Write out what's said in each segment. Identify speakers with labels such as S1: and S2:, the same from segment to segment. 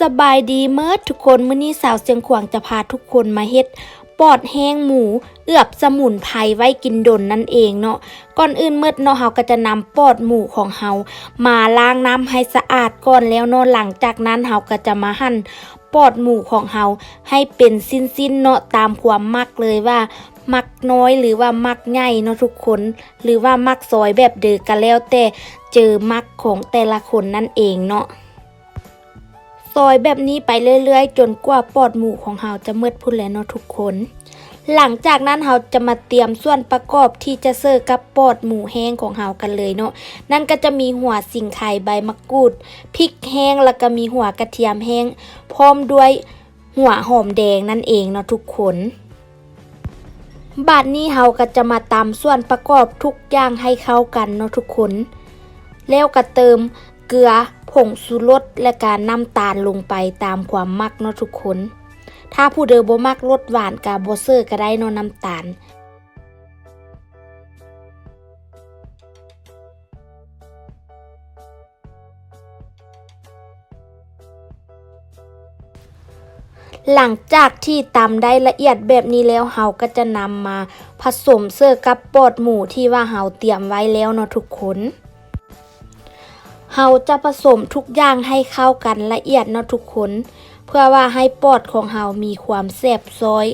S1: สบายดีเมิดทุกคนมื้อนี้สาวเสียงขวางจะพาทุกคนมาเฮ็ดปอดแห้งหมู เอือบสมุนไพรไว้กินดนนั่นเองเนาะก่อนอื่นเมิดเนาะเฮาก็จะนำปอดหมูของเฮามาล้างน้ำให้สะอาดก่อนแล้วเนาะหลังจากนั้นเฮาก็จะมาหั่นปอดหมูของเฮาให้เป็นสิ้นๆเนาะตามความมักเลยว่ามักน้อยหรือว่ามักใหญ่เนาะทุกคน หรือว่ามักซอยแบบเดิกันแล้วแต่เจอมักของแต่ละคนนั่นเองเนาะ ซอยแบบนี้ไปเรื่อยๆ จนกว่าปอดหมูของเราจะมืดพุ่นแล้วเนาะทุกคน หลังจากนั้นเราจะมาเตรียมส่วนประกอบที่จะเสิร์ฟกับปอดหมูแห้งของเรากันเลยเนาะนั่นก็จะมีหัวสิงไข่ใบมะกรูดพริกแห้งแล้วก็มีหัวกระเทียมแห้ง พร้อมด้วยหัวหอมแดงนั่นเองเนาะทุกคนบาดนี้เราก็จะมาตำส่วนประกอบทุกอย่างให้เข้ากันเนาะทุกคน แล้วก็เติม เกลือ ผงชูรสและการน้ำตาลลงไปตามความมักเนาะทุกคน ถ้าผู้เดิมบ่มักรสหวานกับบเซอร์ก็ได้เนาะน้ำตาลหลังจากที่ตำได้ละเอียดแบบนี้แล้วเฮาก็จะนำมาผสมเสื้อกับปอดหมูที่ว่าเฮาเตรียมไว้แล้วเนาะทุกคน เฮาจะผสมทุกอย่างให้เข้ากันละเอียดเนาะทุกคน เพื่อว่าให้ปอดของเฮามีความแซ่บซอย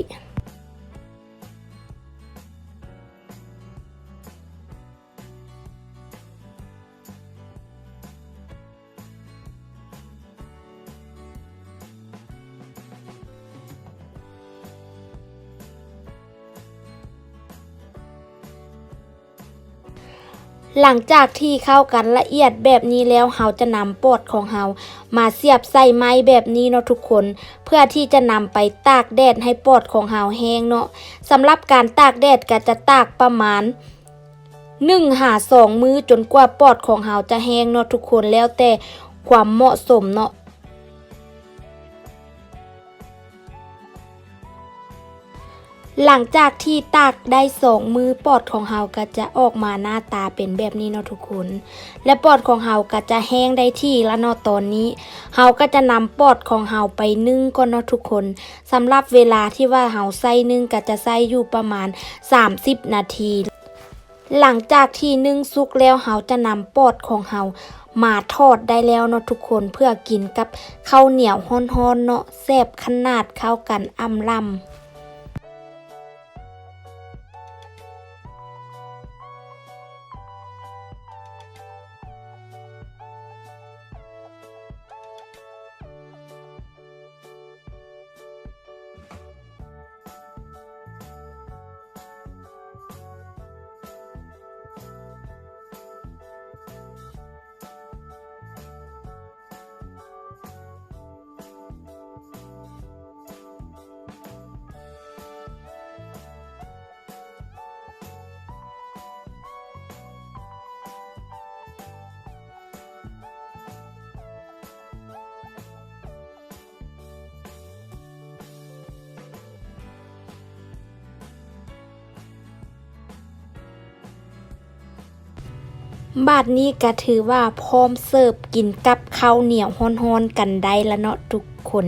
S1: หลังจากที่เข้ากันละเอียดแบบนี้แล้วเฮาจะนำปอดของเฮามาเสียบใส่ไม้แบบนี้เนาะทุกคน เพื่อที่จะนำไปตากแดดให้ปอดของเฮาแห้งเนาะสำหรับการตากแดดก็จะตากประมาณ1หา2มือจนกว่าปอดของเฮาจะแห้งเนาะทุกคนแล้วแต่ความเหมาะสมเนาะ หลังจากที่ตากได้สองมือปอดของเฮาก็จะออกมาหน้าตาเป็นแบบนี้เนาะทุกคน และปอดของเฮาก็จะแห้งได้ที่แล้วเนาะตอนนี้เฮาก็จะนำปอดของเฮาไปนึ่งก่อนเนาะทุกคนสำหรับเวลาที่ว่าเฮาใส่นึ่งก็จะใส่อยู่ประมาณ 30 นาที หลังจากที่นึ่งสุกแล้วเฮาจะนำปอดของเฮามาทอดได้แล้วเนาะทุกคนเพื่อกินกับข้าวเหนียวฮ้อนๆเนาะแซ่บขนาดเข้ากันอ่ำล่ำ บาดนี้ก็ถือว่าพร้อมเสิร์ฟกินกับข้าวเหนียวฮ้อนๆกันได้แล้วเนาะทุกคน